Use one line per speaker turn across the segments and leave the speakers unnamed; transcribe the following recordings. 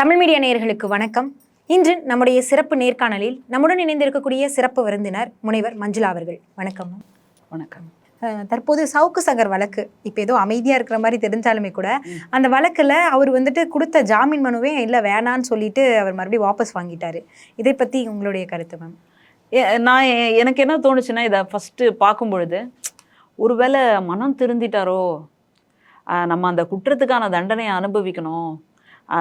Tamil media நேயர்களுக்கு வணக்கம். இன்று நம்முடைய சிறப்பு நேர்காணலில் நம்முடன் இணைந்திருக்கக்கூடிய சிறப்பு விருந்தினர் முனைவர் மஞ்சுளா அவர்கள். வணக்கம். மேம்.
வணக்கம்
தற்போது சவுக்கு சங்கர் வழக்கு. இப்போ ஏதோ அமைதியாக இருக்கிற மாதிரி தெரிஞ்சாலுமே கூட அந்த வழக்கில் அவர் வந்துட்டு கொடுத்த ஜாமீன் மனுவே இல்லை வேணான்னு சொல்லிட்டு அவர் மறுபடியும் வாபஸ் வாங்கிட்டாரு. இதை பற்றி உங்களுடைய கருத்து மேம்?
ஏ- நான் எனக்கு என்ன தோணுச்சுன்னா இதை ஃபஸ்ட்டு பார்க்கும் பொழுது ஒருவேளை மனம் திருந்திட்டாரோ? நம்ம அந்த குற்றத்துக்கான தண்டனையை அனுபவிக்கணும்.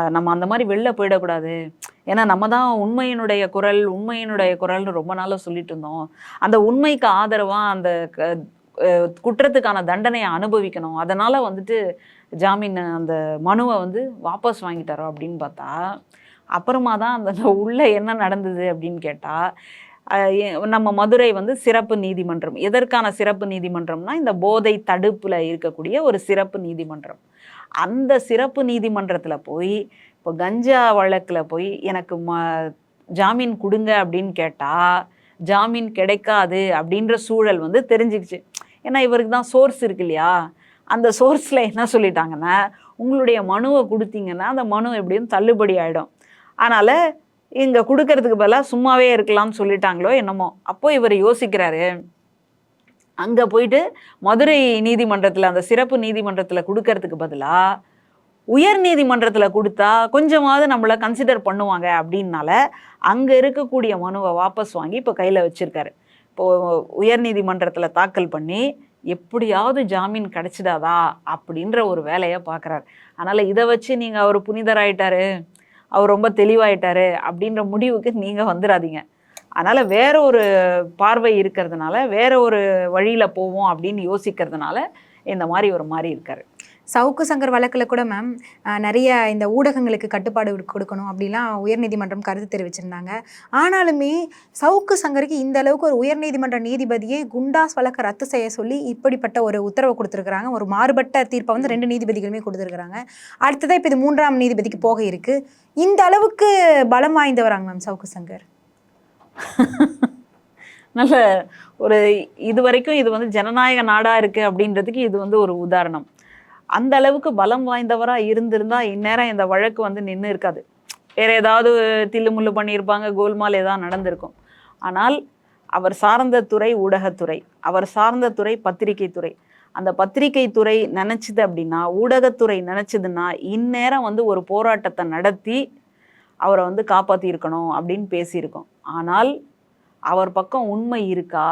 நம்ம அந்த மாதிரி வெளில போயிடக்கூடாது. ஏன்னா நம்ம தான் உண்மையினுடைய குரல் உண்மையினுடைய குரல்னு ரொம்ப நாளாக சொல்லிட்டு இருந்தோம். அந்த உண்மைக்கு ஆதரவாக அந்த க- குற்றத்துக்கான தண்டனையை அனுபவிக்கணும். அதனால் வந்துட்டு ஜாமீன் அந்த மனுவை வந்து வாபஸ் வாங்கிட்டாரோ அப்படின்னு பார்த்தா அப்புறமா தான் அந்த உள்ளே என்ன நடந்தது அப்படின்னு கேட்டால் நம்ம மதுரை வந்து சிறப்பு நீதிமன்றம். எதற்கான சிறப்பு நீதிமன்றம்னா இந்த போதை தடுப்பில் இருக்கக்கூடிய ஒரு சிறப்பு நீதிமன்றம். அந்த சிறப்பு நீதிமன்றத்தில் போய் இப்போ கஞ்சா வழக்கில் போய் எனக்கு ம ஜாமீன் கொடுங்க அப்படின்னு கேட்டால் ஜாமீன் கிடைக்காது அப்படின்ற சூழல் வந்து தெரிஞ்சுக்கிச்சு ஏன்னா இவருக்கு தான் சோர்ஸ் இருக்கு இல்லையா? அந்த சோர்ஸில் என்ன சொல்லிட்டாங்கன்னா உங்களுடைய மனுவை கொடுத்தீங்கன்னா அந்த மனு எப்படியும் தள்ளுபடி ஆகிடும் அதனால் இங்கே கொடுக்கறதுக்கு பதிலாக சும்மாவே இருக்கலாம்னு சொல்லிட்டாங்களோ என்னமோ. அப்போ இவர் யோசிக்கிறாரு அங்கே போயிட்டு மதுரை நீதிமன்றத்தில் அந்த சிறப்பு நீதிமன்றத்தில் கொடுக்கறதுக்கு பதிலாக உயர் நீதிமன்றத்தில் கொடுத்தா கொஞ்சமாவது நம்மளை கன்சிடர் பண்ணுவாங்க அப்படின்னால அங்கே இருக்கக்கூடிய மனுவை வாபஸ் வாங்கி இப்போ கையில் வச்சுருக்காரு. இப்போது உயர் நீதிமன்றத்தில் தாக்கல் பண்ணி எப்படியாவது ஜாமீன் கிடைச்சிடாதா அப்படின்ற ஒரு வேலையை பார்க்குறாரு அதனால் இதை வச்சு நீங்கள் அவர் புனிதராயிட்டாரு அவர் ரொம்ப தெளிவாயிட்டாரு அப்படின்ற முடிவுக்கு நீங்கள் வந்துடாதீங்க அதனால் வேற ஒரு பார்வை இருக்கிறதுனால வேற ஒரு வழியில் போவோம் அப்படின்னு யோசிக்கிறதுனால இந்த மாதிரி ஒரு மாதிரி இருக்காரு.
சவுக்கு சங்கர் வழக்கில் கூட மேம் நிறைய இந்த ஊடகங்களுக்கு கட்டுப்பாடு கொடுக்கணும் அப்படிலாம் உயர்நீதிமன்றம் கருத்து தெரிவிச்சிருந்தாங்க. ஆனாலுமே சவுக்கு சங்கருக்கு இந்த அளவுக்கு ஒரு உயர்நீதிமன்ற நீதிபதியை குண்டாஸ் வழக்கை ரத்து செய்ய சொல்லி இப்படிப்பட்ட ஒரு உத்தரவை கொடுத்துருக்குறாங்க. ஒரு மாறுபட்ட தீர்ப்பை வந்து ரெண்டு நீதிபதிகளுமே கொடுத்துருக்குறாங்க. அடுத்ததாக இப்போ இது மூன்றாம் நீதிபதிக்கு போக இருக்கு. இந்த அளவுக்கு பலம் வாய்ந்தவராங்க மேம் சவுக்கு சங்கர்.
நல்ல ஒரு இது வரைக்கும் இது வந்து ஜனநாயக நாடாக இருக்குது அப்படின்றதுக்கு இது வந்து ஒரு உதாரணம். அந்த அளவுக்கு பலம் வாய்ந்தவராக இருந்திருந்தா இந்நேரம் இந்த வழக்கு வந்து நின்று இருக்காது. வேற ஏதாவது தில்லுமுள்ளு பண்ணியிருப்பாங்க கோல்மால் ஏதாவது நடந்திருக்கும். ஆனால் அவர் சார்ந்த துறை ஊடகத்துறை அவர் சார்ந்த துறை பத்திரிகை துறை. அந்த பத்திரிகை துறை நினச்சிது அப்படின்னா ஊடகத்துறை நினச்சதுன்னா இந்நேரம் வந்து ஒரு போராட்டத்தை நடத்தி அவரை வந்து காப்பாற்றியிருக்கணும் அப்படின்னு பேசியிருக்கோம். ஆனால் அவர் பக்கம் உண்மை இருக்கா?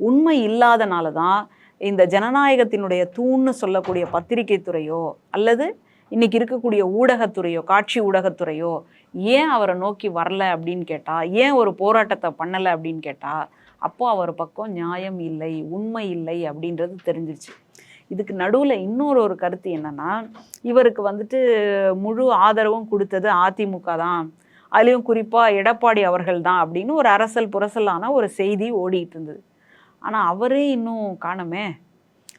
உண்மை இல்லாதனால தான் இந்த ஜனநாயகத்தினுடைய தூண்னு சொல்லக்கூடிய பத்திரிகை துறையோ அல்லது இன்னைக்கு இருக்கக்கூடிய ஊடகத்துறையோ காட்சி ஊடகத்துறையோ ஏன் அவரை நோக்கி வரல அப்படின்னு கேட்டால் ஏன் ஒரு போராட்டத்தை பண்ணலை அப்படின்னு கேட்டால் அப்போது அவர் பக்கம் நியாயம் இல்லை உண்மை இல்லை அப்படின்றது தெரிஞ்சிருச்சு. இதுக்கு நடுவில் இன்னொரு ஒரு கருத்து என்னன்னா இவருக்கு வந்துட்டு முழு ஆதரவும் கொடுத்தது அதிமுக தான். அதுலேயும் குறிப்பாக எடப்பாடி அவர்கள் தான் அப்படின்னு ஒரு அரசல் புரசலான ஒரு செய்தி ஓடிட்டு இருந்தது. ஆனால் அவரே இன்னும் காணுமே?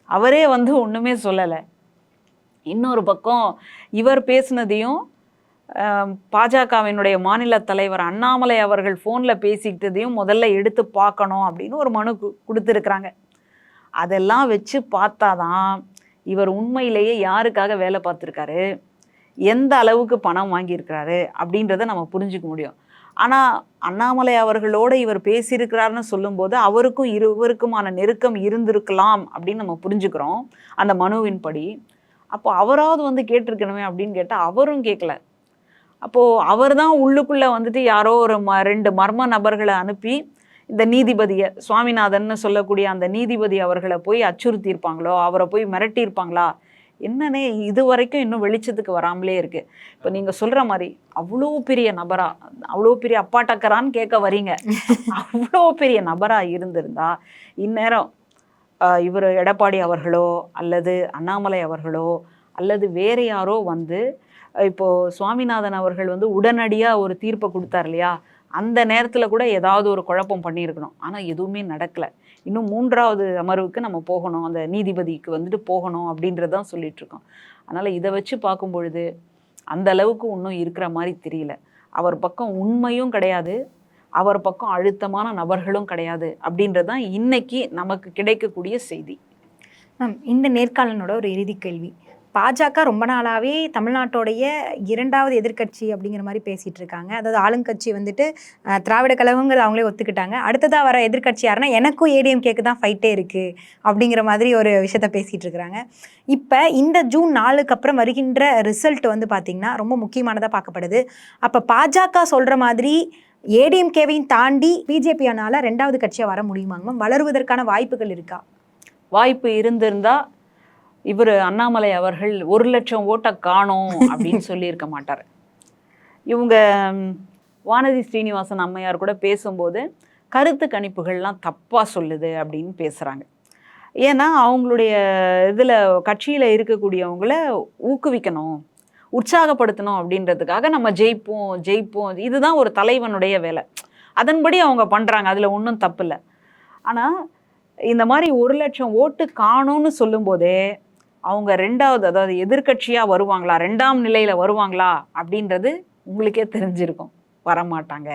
அவரே வந்து ஒன்றுமே சொல்லலை. இன்னொரு பக்கம் இவர் பேசுனதையும் பாஜகவினுடைய மாநில தலைவர் அண்ணாமலை அவர்கள் ஃபோனில் பேசிக்கிட்டதையும் முதல்ல எடுத்து பார்க்கணும் அப்படின்னு ஒரு மனு கு- கொடுத்துருக்குறாங்க. அதெல்லாம் வச்சு பார்த்தாதான் இவர் உண்மையிலேயே யாருக்காக வேலை பார்த்துருக்காரு? எந்த அளவுக்கு பணம் வாங்கியிருக்கிறாரு? அப்படின்றத நம்ம புரிஞ்சுக்க முடியும். ஆனால் அண்ணாமலை அவர்களோட இவர் பேசியிருக்கிறாருன்னு சொல்லும்போது அவருக்கும் இருவருக்குமான நெருக்கம் இருந்திருக்கலாம் அப்படின்னு நம்ம புரிஞ்சுக்கிறோம். அந்த மனுவின்படி அப்போ அவராவது வந்து கேட்டிருக்கணுமே அப்படின்னு கேட்டால் அவரும் கேட்கல. அப்போது அவர் தான் உள்ளுக்குள்ளே வந்துட்டு யாரோ ஒரு ம ரெண்டு மர்ம நபர்களை அனுப்பி இந்த நீதிபதியை சுவாமிநாதன் சொல்லக்கூடிய அந்த நீதிபதி அவர்களை போய் அச்சுறுத்தியிருப்பாங்களோ அவரை போய் மிரட்டியிருப்பாங்களா? என்னன்னே இது வரைக்கும் இன்னும் வெளிச்சத்துக்கு வராமலே இருக்கு. இப்போ நீங்கள் சொல்கிற மாதிரி அவ்வளோ பெரிய நபரா அவ்வளோ பெரிய அப்பாட்டக்கரான்னு கேட்க வரீங்க. அவ்வளோ பெரிய நபரா இருந்திருந்தா இந்நேரம் இவர் எடப்பாடி அவர்களோ அல்லது அண்ணாமலை அவர்களோ அல்லது வேற யாரோ வந்து இப்போது இப்போ சுவாமிநாதன் அவர்கள் வந்து உடனடியாக ஒரு தீர்ப்பை கொடுத்தார் இல்லையா? அந்த நேரத்தில் கூட ஏதாவது ஒரு குழப்பம் பண்ணியிருக்கணும். ஆனால் எதுவுமே நடக்கலை. இன்னும் மூன்றாவது அமர்வுக்கு நம்ம போகணும். அந்த நீதிபதிக்கு வந்துட்டு போகணும் அப்படின்றதான் சொல்லிகிட்ருக்கோம் அதனால் இதை வச்சு பார்க்கும் பொழுது அந்த அளவுக்கு இன்னும் இருக்கிற மாதிரி தெரியல. அவர் பக்கம் உண்மையும் கிடையாது. அவர் பக்கம் அழுத்தமான நபர்களும் கிடையாது அப்படின்றது தான் இன்னைக்கு நமக்கு கிடைக்கக்கூடிய செய்தி.
மேம் இந்த நேர்காணலோட ஒரு இறுதி கேள்வி. பாஜக ரொம்ப நாளாகவே தமிழ்நாட்டோடைய இரண்டாவது எதிர்க்கட்சி அப்படிங்கிற மாதிரி பேசிகிட்டு இருக்காங்க. அதாவது ஆளுங்கட்சி வந்துட்டு திராவிட கழகங்கிறது அவங்களே ஒத்துக்கிட்டாங்க. அடுத்ததாக வர எதிர்க்கட்சி யாருன்னா எனக்கும் ஏடிஎம்கேக்கு தான் ஃபைட்டே இருக்குது அப்படிங்கிற மாதிரி ஒரு விஷயத்த பேசிகிட்டு இருக்கிறாங்க இப்போ இந்த ஜூன் நாலுக்கு அப்புறம் வருகின்ற ரிசல்ட் வந்து பார்த்திங்கன்னா ரொம்ப முக்கியமானதாக பார்க்கப்படுது. அப்போ பாஜக சொல்கிற மாதிரி ஏடிஎம்கேவையும் தாண்டி பிஜேபியானால ரெண்டாவது கட்சியாக வர முடியுமாங்க மேம் வளருவதற்கான வாய்ப்புகள் இருக்கா?
வாய்ப்பு இருந்திருந்தால் இவர் அண்ணாமலை அவர்கள் ஒரு லட்சம் ஓட்டை காணோம் அப்படின்னு சொல்லியிருக்க மாட்டார். இவங்க வானதி ஸ்ரீனிவாசன் அம்மையார் கூட பேசும்போது கருத்து கணிப்புகள்லாம் தப்பாக சொல்லுது அப்படின்னு பேசுகிறாங்க ஏன்னா அவங்களுடைய இதில் கட்சியில் இருக்கக்கூடியவங்கள ஊக்குவிக்கணும் உற்சாகப்படுத்தணும் அப்படின்றதுக்காக நம்ம ஜெயிப்போம் ஜெயிப்போம் இதுதான் ஒரு தலைவனுடைய வேலை. அதன்படி அவங்க பண்ணுறாங்க அதில் ஒன்றும் தப்பு இல்லை. ஆனால் இந்த மாதிரி ஒரு லட்சம் ஓட்டு காணும்னு சொல்லும்போதே அவங்க ரெண்டாவது அதாவது எதிர்க்கட்சியாக வருவாங்களா ரெண்டாம் நிலையில் வருவாங்களா அப்படின்றது உங்களுக்கே தெரிஞ்சிருக்கும். வரமாட்டாங்க.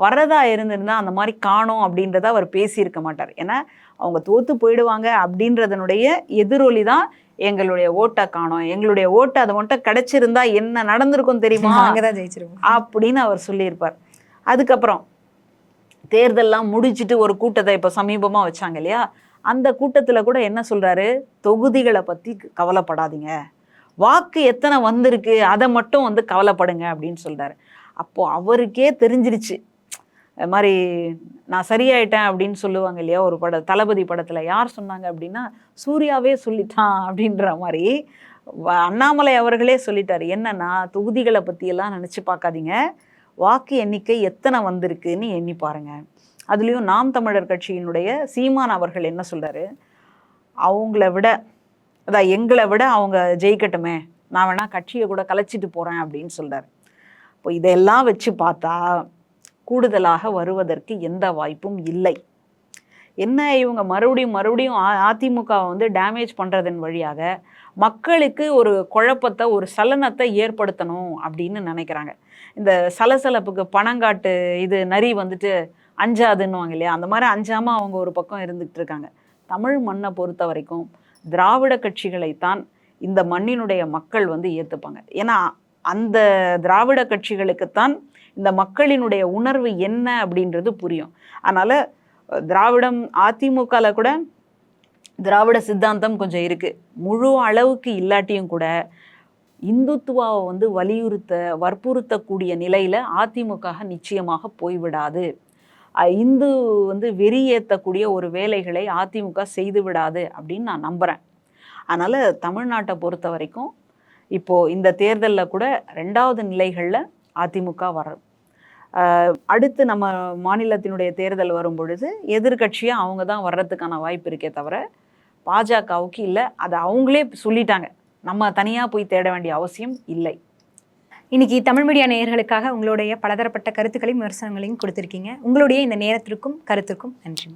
வர்றதா இருந்திருந்தா அந்த மாதிரி காணோம் அப்படின்றத அவர் பேசியிருக்க மாட்டார். ஏன்னா அவங்க தோத்து போயிடுவாங்க அப்படின்றதனுடைய எதிரொலி தான் எங்களுடைய ஓட்டை காணோம். எங்களுடைய ஓட்டு அது மட்டும் கிடைச்சிருந்தா என்ன நடந்திருக்கும் தெரியுமா?
அங்கே தான் ஜெயிச்சிருவோம்.
அப்படின்னு அவர் சொல்லியிருப்பார். அதுக்கப்புறம் தேர்தல்லாம் முடிச்சிட்டு ஒரு கூட்டத்தை இப்போ சமீபமாக வச்சாங்க இல்லையா? அந்த கூட்டத்தில் கூட என்ன சொல்கிறாரு தொகுதிகளை பற்றி கவலைப்படாதீங்க. வாக்கு எத்தனை வந்திருக்கு அதை மட்டும் வந்து கவலைப்படுங்க அப்படின்னு சொல்கிறாரு அப்போது அவருக்கே தெரிஞ்சிருச்சு. அது மாதிரி நான் சரியாயிட்டேன் அப்படின்னு சொல்லுவாங்க இல்லையா ஒரு பட தளபதி படத்தில். யார் சொன்னாங்க அப்படின்னா சூர்யாவே சொல்லிட்டான் அப்படின்ற மாதிரி வ- அண்ணாமலை அவர்களே சொல்லிட்டார். என்னன்னா தொகுதிகளை பற்றியெல்லாம் நினச்சி பார்க்காதீங்க. வாக்கு எண்ணிக்கை எத்தனை வந்திருக்குன்னு எண்ணி பாருங்கள் அதுலேயும் நாம் தமிழர் கட்சியினுடைய சீமான் அவர்கள் என்ன சொல்கிறாரு அவங்கள விட அதான் எங்களை விட அவங்க ஜெயிக்கட்டுமே நான் வேணால் கட்சியை கூட கலைச்சிட்டு போகிறேன் அப்படின்னு சொல்கிறார் இப்போ இதெல்லாம் வச்சு பார்த்தா கூடுதலாக வருவதற்கு எந்த வாய்ப்பும் இல்லை. என்ன இவங்க மறுபடியும் மறுபடியும் அதிமுகவை வந்து டேமேஜ் பண்ணுறதன் வழியாக மக்களுக்கு ஒரு குழப்பத்தை ஒரு சலனத்தை ஏற்படுத்தணும் அப்படின்னு நினைக்கிறாங்க. இந்த சலசலப்புக்கு பணங்காட்டு இது நரி வந்துட்டு அஞ்சாதுன்னுவாங்க இல்லையா அந்த மாதிரி அஞ்சாமல் அவங்க ஒரு பக்கம் இருந்துகிட்டு இருக்காங்க. தமிழ் மண்ணை பொறுத்த வரைக்கும் திராவிட கட்சிகளைத்தான் இந்த மண்ணினுடைய மக்கள் வந்து ஏற்றுப்பாங்க ஏன்னா அந்த திராவிட கட்சிகளுக்குத்தான் இந்த மக்களினுடைய உணர்வு என்ன அப்படின்றது புரியும். அதனால் திராவிடம் அதிமுகவில் கூட திராவிட சித்தாந்தம் கொஞ்சம் இருக்குது முழு அளவுக்கு இல்லாட்டியும் கூட இந்துத்துவாவை வந்து வலியுறுத்த வற்புறுத்தக்கூடிய நிலையில் அதிமுக நிச்சயமாக போய்விடாது. இந்து வந்து வெறியேற்றக்கூடிய ஒரு வேலைகளை அதிமுக செய்து விடாது அப்படின்னு நான் நம்புகிறேன் அதனால் தமிழ்நாட்டை பொறுத்த வரைக்கும் இப்போ இந்த தேர்தலில் கூட ரெண்டாவது நிலைகளில் அதிமுக வரும் அடுத்து நம்ம மாநிலத்தினுடைய தேர்தல் வரும் பொழுது எதிர்கட்சியாக அவங்க தான் வர்றதுக்கான வாய்ப்பு இருக்கே தவிர பாஜகவுக்கு இல்லை. அதை அவங்களே சொல்லிட்டாங்க. நம்ம தனியாக போய் தேட வேண்டிய அவசியம் இல்லை.
இன்னைக்கு தமிழ் மீடியா நேயர்களுக்காக உங்களுடைய பலதரப்பட்ட கருத்துக்களையும் விமர்சனங்களையும் கொடுத்திருக்கீங்க. உங்களுடைய இந்த நேரத்திற்கும் கருத்துக்கும் நன்றி.